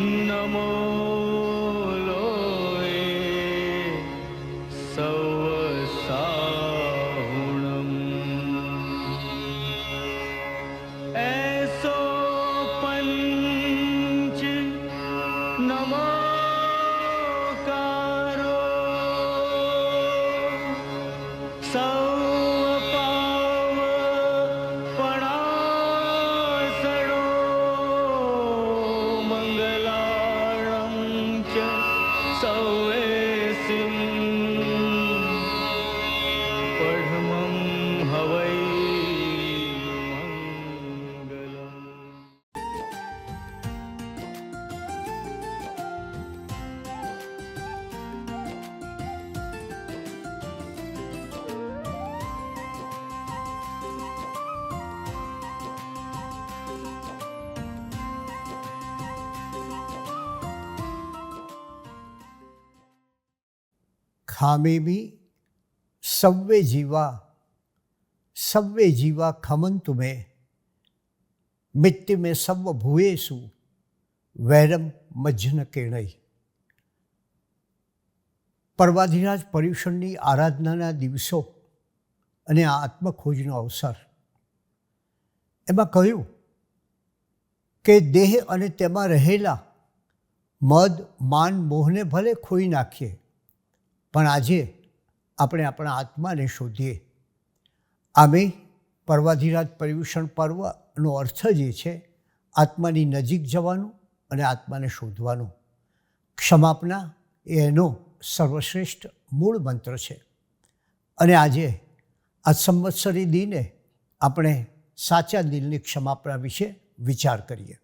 नमो ખામેમી સવ્વે જીવા સવ્વે જીવા ખમંતુ મે મિત્તિ મેં સવ ભૂએસુ વૈરમ મજ્જન કેણઈ પર્વાધિરાજ પર્યુષણની આરાધનાના દિવસો અને આ આત્મખોજનો અવસર. એમાં કહ્યું કે દેહ અને તેમાં રહેલા મદ, માન, મોહને ભલે ખોઈ નાખીએ પણ આજે આપણે આપણા આત્માને શોધીએ. આમે પર્વાધિરાજ પર્યુષણ પર્વનો અર્થ જે છે, આત્માની નજીક જવાનું અને આત્માને શોધવાનું. ક્ષમાપના એ એનો સર્વશ્રેષ્ઠ મૂળ મંત્ર છે. અને આજે આ સંવત્સરી દિને આપણે સાચા દિલની ક્ષમાપના વિશે વિચાર કરીએ.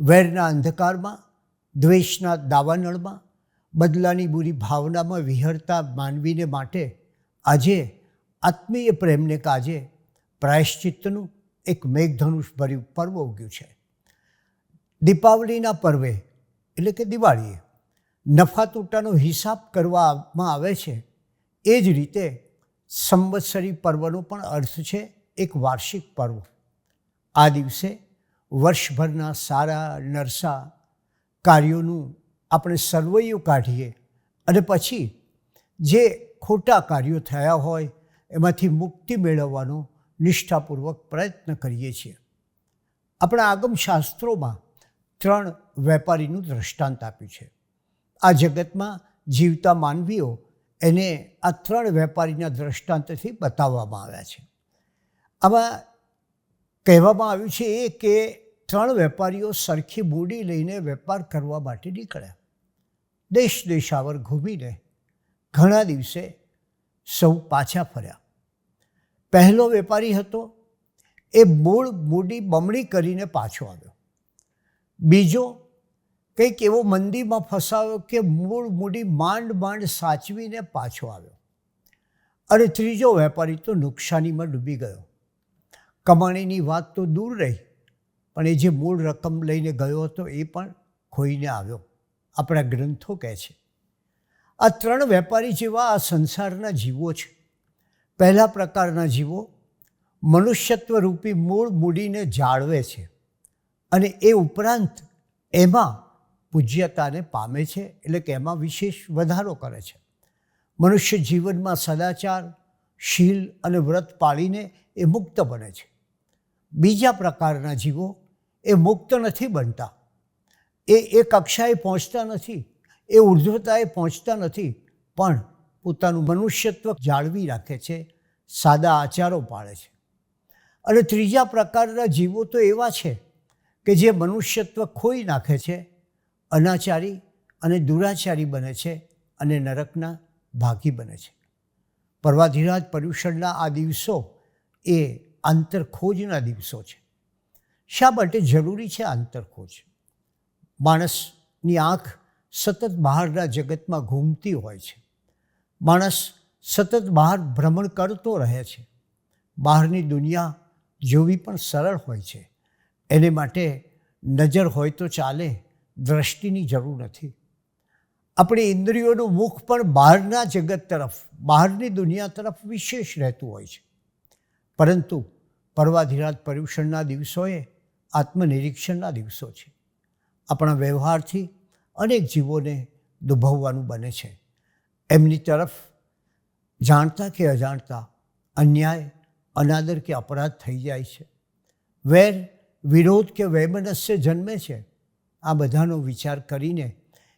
વેરના અંધકારમાં, દ્વેષના દાવાનળમાં બદલાની બુરી ભાવનામાં વિહરતા માનવીને માટે આજે આત્મીય પ્રેમને કાજે પ્રાયશ્ચિત્તનું એક મેઘધનુષ ભર્યું પર્વ ઉગ્યું છે. દીપાવલીના પર્વે, એટલે કે દિવાળીએ નફા તૂટાનો હિસાબ કરવામાં આવે છે, એ જ રીતે સંવત્સરી પર્વનો પણ અર્થ છે એક વાર્ષિક પર્વ. આ દિવસે વર્ષભરના સારા નરસા કાર્યોનું આપણે સર્વૈયું કાઢીએ. અને પછી જે ખોટા કાર્યો થયા હોય, એમાંથી મુક્તિ મેળવવાનો નિષ્ઠાપૂર્વક પ્રયત્ન કરીએ છીએ. આપણા આગમશાસ્ત્રોમાં ત્રણ વેપારીનું દ્રષ્ટાંત આપ્યું છે. આ જગતમાં જીવતા માનવીઓ એને આ ત્રણ વેપારીના દ્રષ્ટાંતથી બતાવવામાં આવ્યા છે. આમાં કહેવામાં આવ્યું છે એ કે ત્રણ વેપારીઓ સરખી મૂડી લઈને વેપાર કરવા માટે નીકળ્યા. દેશ દેશાવર ઘૂમીને ઘણા દિવસે સૌ પાછા ફર્યા. પહેલો વેપારી હતો, એ મૂળ મૂડી બમણી કરીને પાછો આવ્યો. બીજો કંઈક એવો મંદીમાં ફસાયો કે મૂળ મૂડી માંડ માંડ સાચવીને પાછો આવ્યો. અને ત્રીજો વેપારી તો નુકસાનીમાં ડૂબી ગયો. કમાણીની વાત તો દૂર રહી, પણ એ જે મૂળ રકમ લઈને ગયો હતો એ પણ ખોઈને આવ્યો. આપણા ગ્રંથો કહે છે. આ ત્રણ વેપારી જેવા આ સંસારના જીવો છે. પહેલા પ્રકારના જીવો મનુષ્યત્વરૂપી મૂળ મૂડીને જાળવે છે અને એ ઉપરાંત એમાં પૂજ્યતાને પામે છે એટલે કે એમાં વિશેષ વધારો કરે છે. મનુષ્ય જીવનમાં સદાચાર, શીલ અને વ્રત પાળીને એ મુક્ત બને છે. બીજા પ્રકારના જીવો એ મુક્ત નથી બનતા. એ એ કક્ષાએ પહોંચતા નથી, એ ઉર્ધ્વતાએ પહોંચતા નથી, પણ પોતાનું મનુષ્યત્વ જાળવી રાખે છે, સાદા આચારો પાળે છે. અને ત્રીજા પ્રકારના જીવો તો એવા છે કે જે મનુષ્યત્વ ખોઈ નાખે છે, અનાચારી અને દુરાચારી બને છે અને નરકના ભાગી બને છે. પર્વાધિરાજ પર્યુષણના આ દિવસો એ આંતરખોજના દિવસો છે. શા માટે જરૂરી છે આંતરખોજ? માણસની આંખ સતત બહારના જગતમાં ઘૂમતી હોય છે. માણસ સતત બહાર ભ્રમણ કરતો રહે છે. બહારની દુનિયા જોવી પણ સરળ હોય છે. એને માટે નજર હોય તો ચાલે, દ્રષ્ટિની જરૂર નથી. આપણી ઇન્દ્રિયોનું મુખ પણ બહારના જગત તરફ, બહારની દુનિયા તરફ વિશેષ રહેતું હોય છે. પરંતુ પર્વાધિરાજ પર્યુષણના દિવસોએ આત્મનિરીક્ષણના દિવસો છે. આપણા વ્યવહારથી અનેક જીવોને દુભવવાનું બને છે. એમની તરફ જાણતા કે અજાણતા, અન્યાય, અનાદર કે અપરાધ થઈ જાય છે. વેર, વિરોધ કે વૈમનસ્ય જન્મે છે. આ બધાનો વિચાર કરીને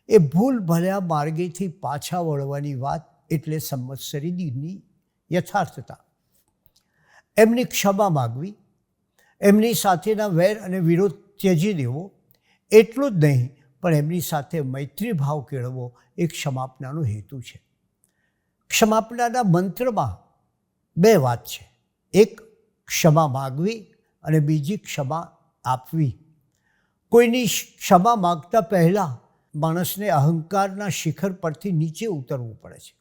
એ ભૂલ ભલ્યા માર્ગેથી પાછા વળવાની વાત એટલે સંવત્સરી દીની યથાર્થતા. એમની ક્ષમા માગવી, એમની સાથેના વેર અને વિરોધ ત્યજી દેવો એટલું જ નહીં, પણ એમની સાથે મૈત્રી ભાવ કેળવવો એ ક્ષમાપનાનો હેતુ છે. ક્ષમાપનાના મંત્રમાં બે વાત છે. એક, ક્ષમા માગવી અને બીજી, ક્ષમા આપવી. કોઈની ક્ષમા માગતા પહેલાં માણસને અહંકારના શિખર પરથી નીચે ઉતરવું પડે છે.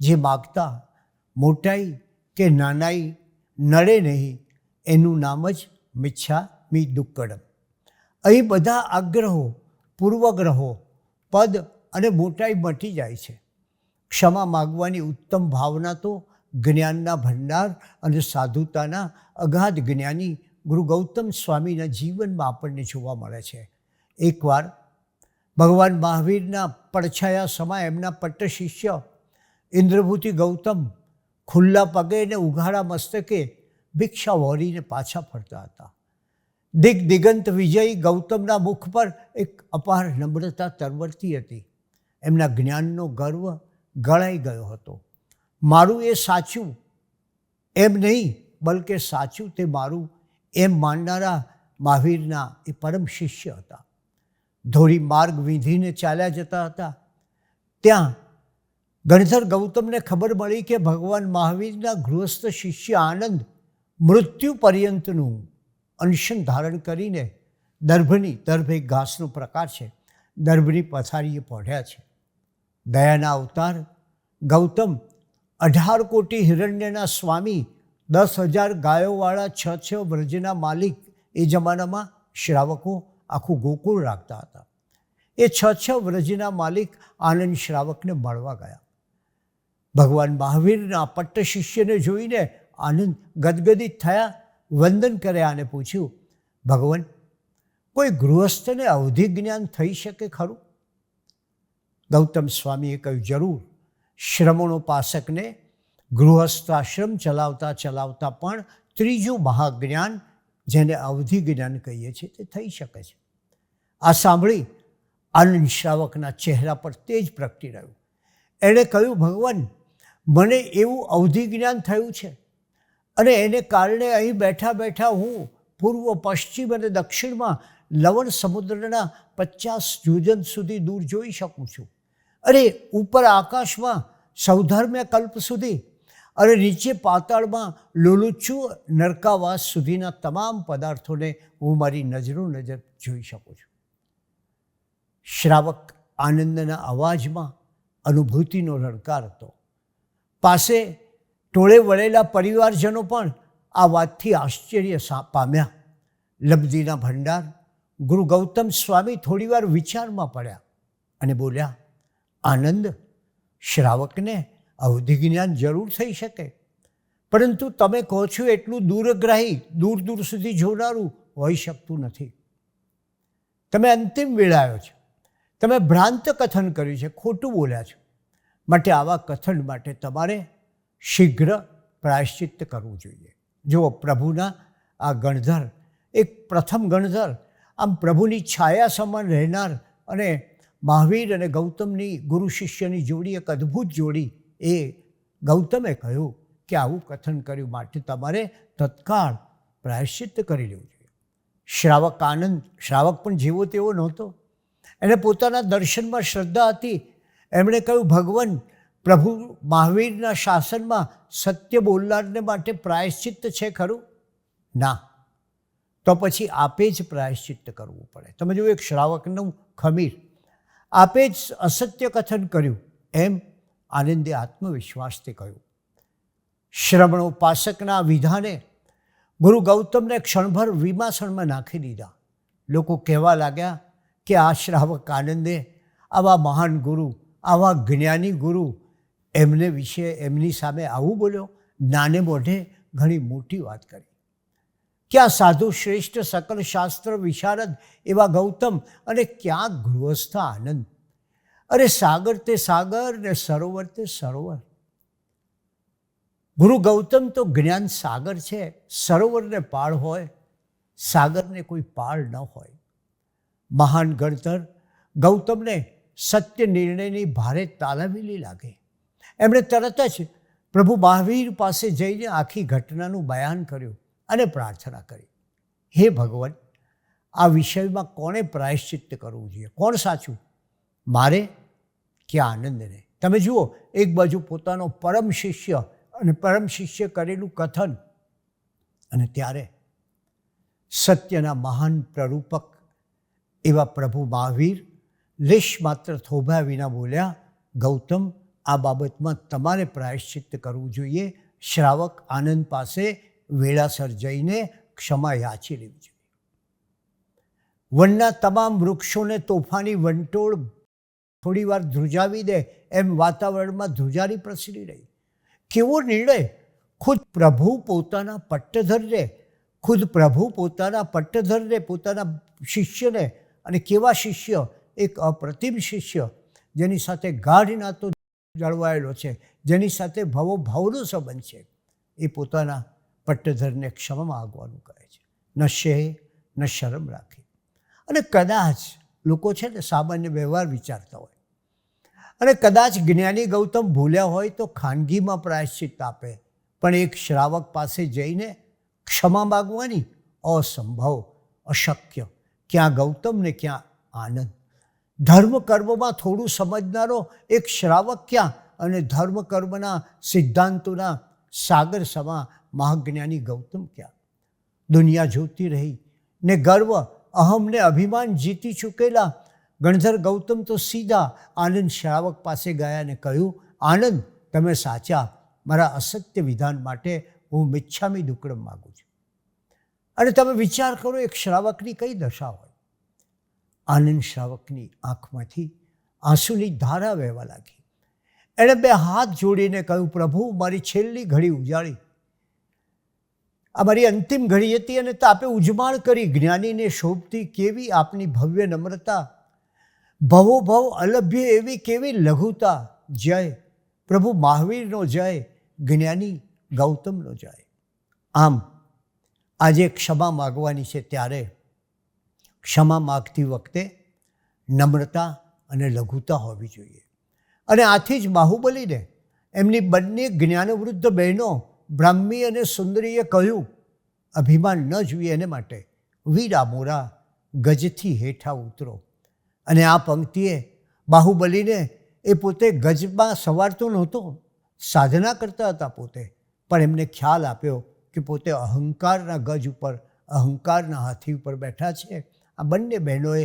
જે માગતા મોટાઈ કે નાનાઈ, નડે નહીં, એનું નામ જ મિચ્છા મી દુક્કડમ. અહીં બધા આગ્રહો, પૂર્વગ્રહો, પદ અને મોટાઈ મટી જાય છે. ક્ષમા માગવાની ઉત્તમ ભાવના તો જ્ઞાનના ભંડાર અને સાધુતાના અગાધ જ્ઞાની ગુરુ ગૌતમ સ્વામીના જીવનમાં આપણને જોવા મળે છે. એકવાર ભગવાન મહાવીરના પડછાયા સમા એમના પટ્ટ શિષ્ય ઇન્દ્રભૂતિ ગૌતમ ખુલ્લા પગે ને ઉઘાડા મસ્તકે ભિક્ષા વહોરીને પાછા ફરતા હતા. દિગ દિગંત વિજયી ગૌતમના મુખ પર એક અપાર નમ્રતા તરવરતી હતી. એમના જ્ઞાનનો ગર્વ ગળાઈ ગયો હતો. મારું એ સાચું? એમ નહીં, બલકે સાચું તે મારું એમ માનનારા મહાવીરના એ પરમ શિષ્ય હતા. ધોરી માર્ગ વિંધીને ચાલ્યા જતા હતા. ત્યાં ગણધર ગૌતમને ખબર મળી કે ભગવાન મહાવીરના ગૃહસ્થ શિષ્ય આનંદ મૃત્યુ પર્યંતનું અનશન ધારણ કરીને દર્ભની દર્ભ એક ઘાસનો પ્રકાર છે. દર્ભની પથારીએ પહોંચ્યા છે. દયાના અવતાર ગૌતમ અઢાર કોટી હિરણ્યના સ્વામી, દસ હજાર ગાયોવાળા છ છ વ્રજના માલિક એ જમાનામાં શ્રાવકો આખું ગોકુળ રાખતા હતા. એ છ છ વ્રજના માલિક આનંદ શ્રાવકને મળવા ગયા. ભગવાન મહાવીરના પટ્ટ શિષ્યને જોઈને આનંદ ગદગદિત થયા વંદન કર્યા અને પૂછ્યું, ભગવાન, કોઈ ગૃહસ્થને અવધિ જ્ઞાન થઈ શકે ખરું? ગૌતમ સ્વામીએ કહ્યું, જરૂર. શ્રમણોપાસકને ગૃહસ્થાશ્રમ ચલાવતા ચલાવતા પણ ત્રીજું મહાજ્ઞાન, જેને અવધિ જ્ઞાન કહીએ છીએ, તે થઈ શકે છે. આ સાંભળી આનંદ શ્રાવકના ચહેરા પર તેજ પ્રગટી રહ્યું. એણે કહ્યું, ભગવાન, મને એવું અવધિ જ્ઞાન થયું છે અને એને કારણે અહીં બેઠા બેઠા હું પૂર્વ, પશ્ચિમ અને દક્ષિણમાં લવણ સમુદ્રના પચાસ યોજન સુધી દૂર જોઈ શકું છું. અરે, ઉપર આકાશમાં સૌધર્મ્ય કલ્પ સુધી અને નીચે પાતાળમાં લોલુચ્છું નરકાવાસ સુધીના તમામ પદાર્થોને હું મારી નજરો નજર જોઈ શકું છું. શ્રાવક આનંદના અવાજમાં અનુભૂતિનો રણકાર હતો. પાસે ટોળે વળેલા પરિવારજનો પણ આ વાતથી આશ્ચર્ય પામ્યા. લબ્ધિના ભંડાર, ગુરુ ગૌતમ સ્વામી થોડીવાર વિચારમાં પડ્યા અને બોલ્યા, આનંદ, શ્રાવકને અવધિ જ્ઞાન જરૂર થઈ શકે. પરંતુ તમે કહો છો એટલું દૂરગ્રાહી, દૂર દૂર સુધી જોનારું હોઈ શકતું નથી. તમે અંતિમ વેળાયો છો. તમે ભ્રાંત કથન કર્યું છે, ખોટું બોલ્યા છો. માટે આવા કથન માટે તમારે શીઘ્ર પ્રાયશ્ચિત્ત કરવું જોઈએ. જુઓ, પ્રભુના આ ગણધર, એક પ્રથમ ગણધર, આમ પ્રભુની છાયા સમાન રહેનાર અને મહાવીર અને ગૌતમની ગુરુ શિષ્યની જોડી, એક અદ્ભુત જોડી, એ ગૌતમે કહ્યું કે આવું કથન કર્યું માટે તમારે તત્કાળ પ્રાયશ્ચિત્ત કરી લેવું જોઈએ. શ્રાવક આનંદ, શ્રાવક પણ જેવો તેવો નહોતો. એને પોતાના દર્શનમાં શ્રદ્ધા હતી. એમણે કહ્યું, ભગવાન પ્રભુ મહાવીરના શાસનમાં સત્ય બોલનારને માટે પ્રાયશ્ચિત્ત છે ખરું? ના. તો પછી આપે જ પ્રાયશ્ચિત્ત કરવું પડે. તમે જો એક શ્રાવકનું ખમીર. આપે જ અસત્ય કથન કર્યું. એમ આનંદે આત્મવિશ્વાસથી કહ્યું. શ્રવણોપાસકના વિધાને ગુરુ ગૌતમને ક્ષણભર વિમાસણમાં નાખી દીધા. લોકો કહેવા લાગ્યા કે આ શ્રાવક આનંદે આવા મહાન ગુરુ, આવા જ્ઞાની ગુરુ એમને વિશે એમની સામે આવું બોલ્યો, નાને મોઢે ઘણી મોટી વાત કરી. ક્યાં સાધુ શ્રેષ્ઠ સકલ શાસ્ત્ર વિશારદ એવા ગૌતમ અને ક્યાં ગૃહસ્થ આનંદ? અરે સાગર તે સાગર ને સરોવર તે સરોવર. ગુરુ ગૌતમ તો જ્ઞાન સાગર છે સરોવરને પાળ હોય સાગરને કોઈ પાળ ન હોય. મહાન ગણતર ગૌતમને સત્ય નિર્ણયની ભારે તાલાવેલી લાગે. એમણે તરત જ પ્રભુ મહાવીર પાસે જઈને આખી ઘટનાનું બયાન કર્યું અને પ્રાર્થના કરી. હે ભગવાન, આ વિષયમાં કોણે પ્રાયશ્ચિત્ત કરવું જોઈએ? કોણ સાચું? મારે કે આનંદને તમે જુઓ, એક બાજુ પોતાનો પરમ શિષ્ય અને પરમ શિષ્ય કરેલું કથન અને ત્યારે સત્યના મહાન પ્રરૂપક એવા પ્રભુ મહાવીર લેશ માત્ર થોભા વિના બોલ્યા, ગૌતમ આ બાબતમાં તમારે પ્રાયશ્ચિત કરવું જોઈએ. શ્રાવક આનંદ પાસે વેળાસર જઈને ક્ષમા યાચી લેવી જોઈએ. વનના તમામ વૃક્ષોને તોફાની વંટોળ થોડીવાર ધ્રુજાવી દે એમ વાતાવરણમાં ધ્રુજારી પ્રસરી રહી. કેવો નિર્ણય? ખુદ પ્રભુ પોતાના પટ્ટધરને, ખુદ પ્રભુ પોતાના પટ્ટધરને, પોતાના શિષ્યને અને કેવા શિષ્ય? એક અપ્રતિમ શિષ્ય જેની સાથે ગાઢ નાતો જળવાયેલો છે. જેની સાથે ભવો ભાવનો સંબંધ છે. એ પોતાના પટ્ટધરને ક્ષમા માગવાનું કહે છે. ન શેહ, ન શરમ રાખી. અને કદાચ લોકો છે ને સામાન્ય વ્યવહાર વિચારતા હોય. અને કદાચ જ્ઞાની ગૌતમ ભૂલ્યા હોય તો ખાનગીમાં પ્રાયશ્ચિત આપે. પણ એક શ્રાવક પાસે જઈને ક્ષમા માગવાની અસંભવ, અશક્ય, ક્યાં ગૌતમ ને ક્યાં આનંદ. ધર્મ કર્મમાં થોડું સમજનારો એક શ્રાવક ક્યાં? અને ધર્મ કર્મના સિદ્ધાંતોના સાગર સમા મહાજ્ઞાની ગૌતમ ક્યાં? દુનિયા જોતી રહી. ને ગર્વ, અહમને અભિમાન જીતી ચૂકેલા ગણધર ગૌતમ તો સીધા આનંદ શ્રાવક પાસે ગયા અને કહ્યું, આનંદ, તમે સાચા. મારા અસત્ય વિધાન માટે હું મિચ્છામી દુકડમ માગું છું. અને તમે વિચાર કરો, એક શ્રાવકની કઈ દશા હોય? આનંદ શ્રાવકની આંખમાંથી આંસુની ધારા વહેવા લાગી. એણે બે હાથ જોડીને કહ્યું, પ્રભુ, મારી છેલ્લી ઘડી ઉજાળી. આ મારી અંતિમ ઘડી હતી અને આપે ઉજમાળ કરી, જ્ઞાનીને શોભતી કેવી આપની ભવ્ય નમ્રતા ભવો ભવ અલભ્ય એવી કેવી લઘુતા, જય પ્રભુ મહાવીરનો જય, જ્ઞાની ગૌતમનો જય. આમ આજે ક્ષમા માગવાની છે ત્યારે ક્ષમા માગતી વખતે નમ્રતા અને લઘુતા હોવી જોઈએ. અને આથી જ બાહુબલીને એમની બંને જ્ઞાનવૃદ્ધ બહેનો બ્રાહ્મી અને સુંદરીએ કહ્યું, અભિમાન ન જોઈએ એને માટે. વીરા મોરા ગજથી હેઠા ઉતરો. અને આ પંક્તિએ બાહુબલીને એ પોતે ગજમાં સવારતો નહોતો, સાધના કરતા હતા પોતે, પણ એમને ખ્યાલ આપ્યો કે પોતે અહંકારના ગજ ઉપર, અહંકારના હાથી ઉપર બેઠા છે. આ બંને બહેનોએ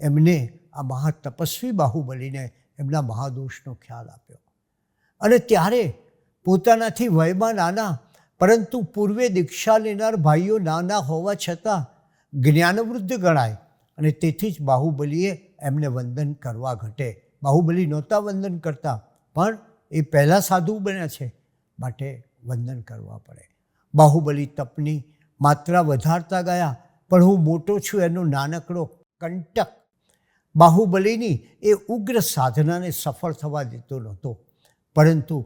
એમને આ મહાતપસ્વી બાહુબલીને એમના મહાદોષનો ખ્યાલ આપ્યો. અને ત્યારે પોતાનાથી વયમાં નાના, પરંતુ પૂર્વે દીક્ષા લેનાર ભાઈઓ નાના હોવા છતાં જ્ઞાનવૃદ્ધ ગણાય અને તેથી જ બાહુબલીએ એમને વંદન કરવા ઘટે. બાહુબલી નહોતા વંદન કરતા, પણ એ પહેલાં સાધુ બન્યા છે માટે વંદન કરવા પડે. બાહુબલી તપની માત્રા વધારતા ગયા પણ હું મોટો છું, એનો નાનકડો કંટક બાહુબલીની એ ઉગ્ર સાધનાને સફળ થવા દેતો નહોતો. પરંતુ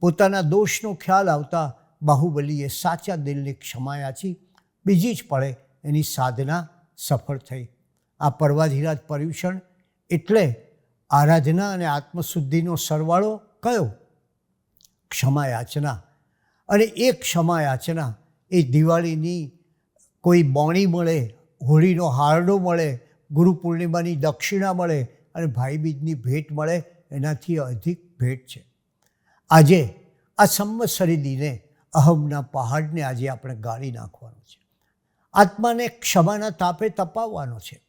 પોતાના દોષનો ખ્યાલ આવતા બાહુબલીએ સાચા દિલની ક્ષમા યાચી બીજી જ પળે એની સાધના સફળ થઈ. આ પર્વાધિરાજ પર્યુષણ એટલે આરાધના અને આત્મશુદ્ધિનો સરવાળો કયો? ક્ષમા યાચના અને એ ક્ષમા યાચના એ દિવાળીની કોઈ બોણી મળે, હોળીનો હારડો મળે, ગુરુ પૂર્ણિમાની દક્ષિણા મળે અને ભાઈબીજની ભેટ મળે, એનાથી અધિક ભેટ છે. આજે આ સંવત્સરી દિને અહમના પહાડને આજે આપણે ગાળી નાખવાનું છે. આત્માને ક્ષમાના તાપે તપાવવાનો છે.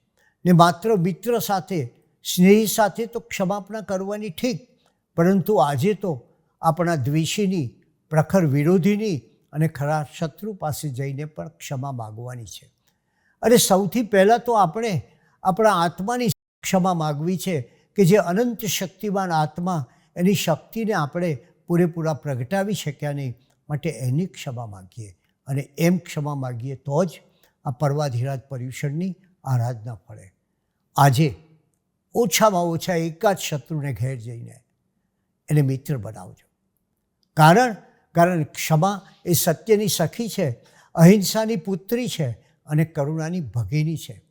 ને માત્ર મિત્ર સાથે, સ્નેહી સાથે તો ક્ષમાપણા કરવાની ઠીક, પરંતુ આજે તો આપણા દ્વેષીની, પ્રખર વિરોધીની અને ખરા શત્રુ પાસે જઈને પણ ક્ષમા માગવાની છે. અને સૌથી પહેલાં તો આપણે આપણા આત્માની ક્ષમા માગવી છે કે જે અનંત શક્તિવાન આત્મા એની શક્તિને આપણે પૂરેપૂરા પ્રગટાવી શક્યા નહીં, માટે એની ક્ષમા માગીએ. અને એમ ક્ષમા માગીએ તો જ આ પર્વાધિરાજ પર્યુષણની આરાધના ફળે. આજે ઓછામાં ઓછા એકાદ શત્રુને ઘેર જઈને એને મિત્ર બનાવજો. કારણ કારણ ક્ષમા એ સત્યની સખી છે, અહિંસાની પુત્રી છે અને કરુણાની ભગીની છે.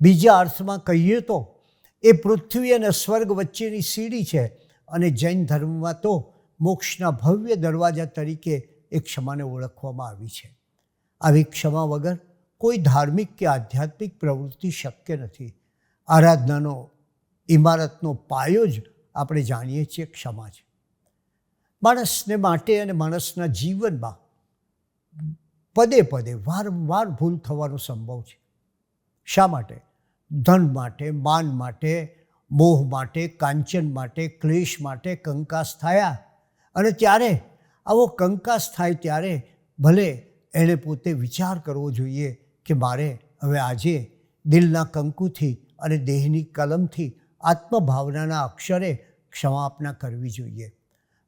બીજા અર્થમાં કહીએ તો, એ પૃથ્વી અને સ્વર્ગ વચ્ચેની સીડી છે અને જૈન ધર્મમાં તો મોક્ષના ભવ્ય દરવાજા તરીકે એ ક્ષમાને ઓળખવામાં આવી છે. આવી ક્ષમા વગર કોઈ ધાર્મિક કે આધ્યાત્મિક પ્રવૃત્તિ શક્ય નથી. આરાધનાનો, ઇમારતનો પાયો જ આપણે જાણીએ છીએ ક્ષમા છે. માણસને માટે અને માણસના જીવનમાં પદે પદે વારંવાર ભૂલ થવાનો સંભવ છે. શા માટે? ધન માટે, માન માટે, મોહ માટે, કાંચન માટે, ક્લેશ માટે કંકાસ થયા અને ત્યારે આવો કંકાસ થાય ત્યારે ભલે એણે પોતે વિચાર કરવો જોઈએ કે મારે હવે આજે દિલના કંકુથી અને દેહની કલમથી આત્મભાવનાના અક્ષરે ક્ષમાપના કરવી જોઈએ.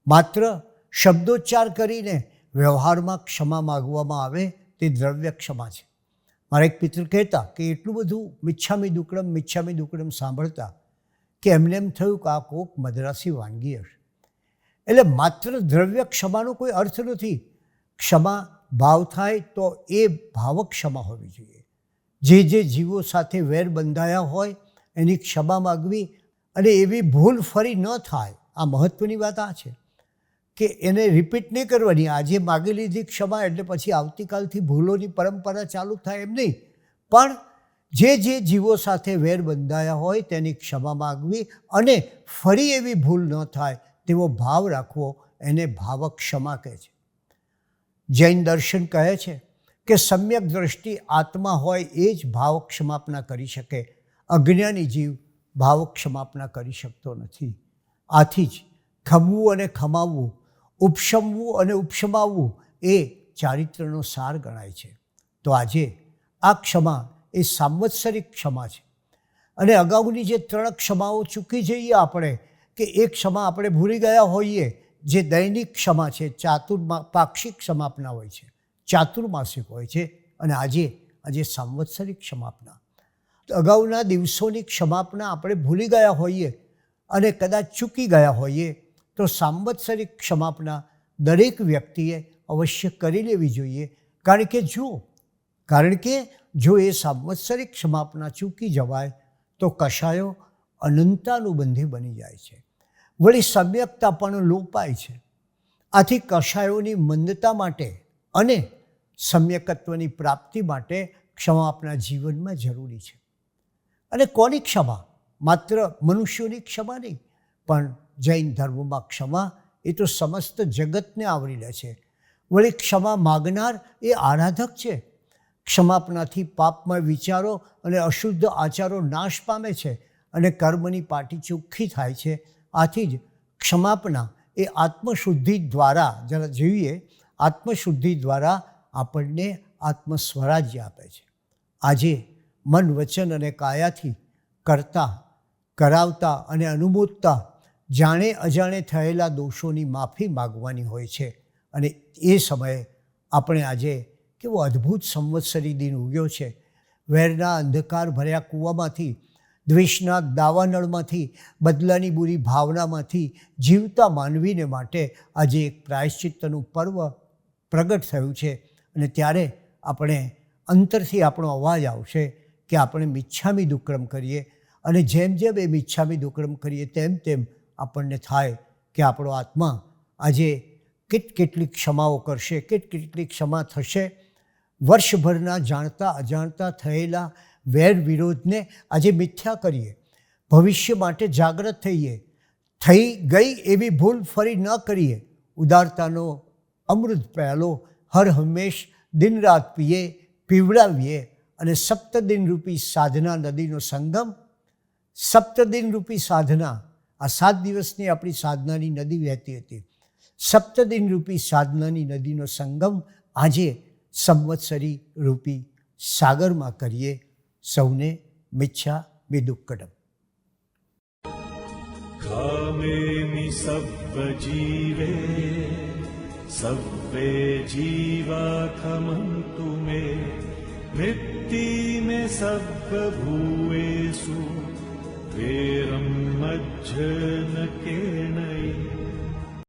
માત્ર શબ્દોચ્ચાર કરીને વ્યવહારમાં ક્ષમા માગવામાં આવે તે દ્રવ્ય ક્ષમા છે. મારા એક પિત્ર કહેતા કે એટલું બધું મિચ્છામી દુકડમ મિચ્છામી દુકડમ સાંભળતા કે એમને એમ થયું કે આ કોક મદ્રાસી વાનગી હશે. એટલે માત્ર દ્રવ્ય ક્ષમાનો કોઈ અર્થ નથી. ક્ષમા ભાવ થાય તો એ ભાવક ક્ષમા હોવી જોઈએ. જે જે જીવો સાથે વેર બંધાયા હોય એની ક્ષમા માગવી અને એવી ભૂલ ફરી ન થાય આ મહત્ત્વની વાત આ છે. કે એને રિપીટ નહીં કરવાની. આજે માગી લીધી ક્ષમા એટલે પછી આવતીકાલથી ભૂલોની પરંપરા ચાલુ થાય એમ નહીં. પણ જે જે જીવો સાથે વેર બંધાયા હોય તેની ક્ષમા માગવી અને ફરી એવી ભૂલ ન થાય તેવો ભાવ રાખવો એને ભાવક ક્ષમા કહે છે. જૈન દર્શન કહે છે કે સમ્યક દ્રષ્ટિ આત્મા હોય એ જ ભાવ ક્ષમાપના કરી શકે. અજ્ઞાની જીવ ભાવ ક્ષમાપના કરી શકતો નથી. આથી જ ખમવું અને ખમાવવું ઉપશમવું અને ઉપશમાવવું એ ચારિત્રનો સાર ગણાય છે. તો આજે આ ક્ષમા એ સાંવત્સરિક ક્ષમા છે. અને અગાઉની જે ત્રણ ક્ષમાઓ ચૂકી જઈએ આપણે, કે એ ક્ષમા આપણે ભૂલી ગયા હોઈએ, જે દૈનિક ક્ષમા છે, ચાતુર્મા, પાક્ષિક ક્ષમાપના હોય છે, ચાતુર્માસિક હોય છે, અને આજે આજે સાંવત્સરિક ક્ષમાપના. અગાઉના દિવસોની ક્ષમાપના આપણે ભૂલી ગયા હોઈએ અને કદાચ ચૂકી ગયા હોઈએ તો સાંવત્સરિક ક્ષમાપના દરેક વ્યક્તિએ અવશ્ય કરી લેવી જોઈએ. કારણ કે જો, કારણ કે જો એ સાંવત્સરિક ક્ષમાપના ચૂકી જવાય, તો કશાયો અનંતાનુબંધી બની જાય છે. વળી સમ્યકતા પણ લોપાય છે. આથી કશાયોની મંદતા માટે અને સમ્યકત્વની પ્રાપ્તિ માટે ક્ષમા આપણા જીવનમાં જરૂરી છે. અને કોની ક્ષમા? માત્ર મનુષ્યોની ક્ષમા નહીં, પણ જૈન ધર્મમાં ક્ષમા એ તો સમસ્ત જગતને આવરી લે છે. વળી ક્ષમા માગનાર એ આરાધક છે. ક્ષમાપનાથી પાપમય વિચારો અને અશુદ્ધ આચારો નાશ પામે છે અને કર્મની પાટી ચોખ્ખી થાય છે. આથી જ ક્ષમાપના એ આત્મશુદ્ધિ દ્વારા જરા જોઈએ, આત્મશુદ્ધિ દ્વારા આપણને આત્મસ્વરાજ્ય આપે છે. આજે મન વચન અને કાયાથી કરતા, કરાવતા અને અનુમોદતા જાણે અજાણે થયેલા દોષોની માફી માગવાની હોય છે. અને એ સમયે આપણે આજે કેવો અદ્ભુત સંવત્સરી દિન ઉગ્યો છે. વેરના અંધકાર ભર્યા કૂવામાંથી, દ્વેષના દાવાનળમાંથી, બદલાની બુરી ભાવનામાંથી જીવતા માનવીને માટે આજે એક પ્રાયશ્ચિત્તનું પર્વ પ્રગટ થયું છે. અને ત્યારે આપણે અંતરથી આપણો અવાજ આવશે કે આપણે મિચ્છામી દુક્રમ કરીએ. અને જેમ જેમ એ મિચ્છામી દુક્રમ કરીએ, તેમ તેમ આપણને થાય કે આપણો આત્મા આજે કેટ કેટલી ક્ષમાઓ કરશે કેટ કેટલી ક્ષમા થશે. વર્ષભરના જાણતા અજાણતા થયેલા વેર વિરોધને આજે મિથ્યા કરીએ. ભવિષ્ય માટે જાગૃત થઈએ. થઈ ગઈ એવી ભૂલ ફરી ન કરીએ. ઉદારતાનો અમૃત પહેલો હર હંમેશ દિન પીએ, પીવડાવીએ અને સપ્તદિન રૂપી સાધના નદીનો સંગમ સપ્તદિન રૂપી સાધના આ સાત દિવસની આપણી સાધનાની નદી વહેતી હતી. સપ્તદિન રૂપી સાધનાની નદીનો સંગમ આજે સંવત્સરી રૂપી સાગરમાં કરીએ સૌને મિચ્છા વિદુક્કડમ કામેમી સર્વ જીવે જીવા ખમંતુ મે, વૃત્તિ મે સર્વ ભૂવેસુ मज्झ मज्जनकेणै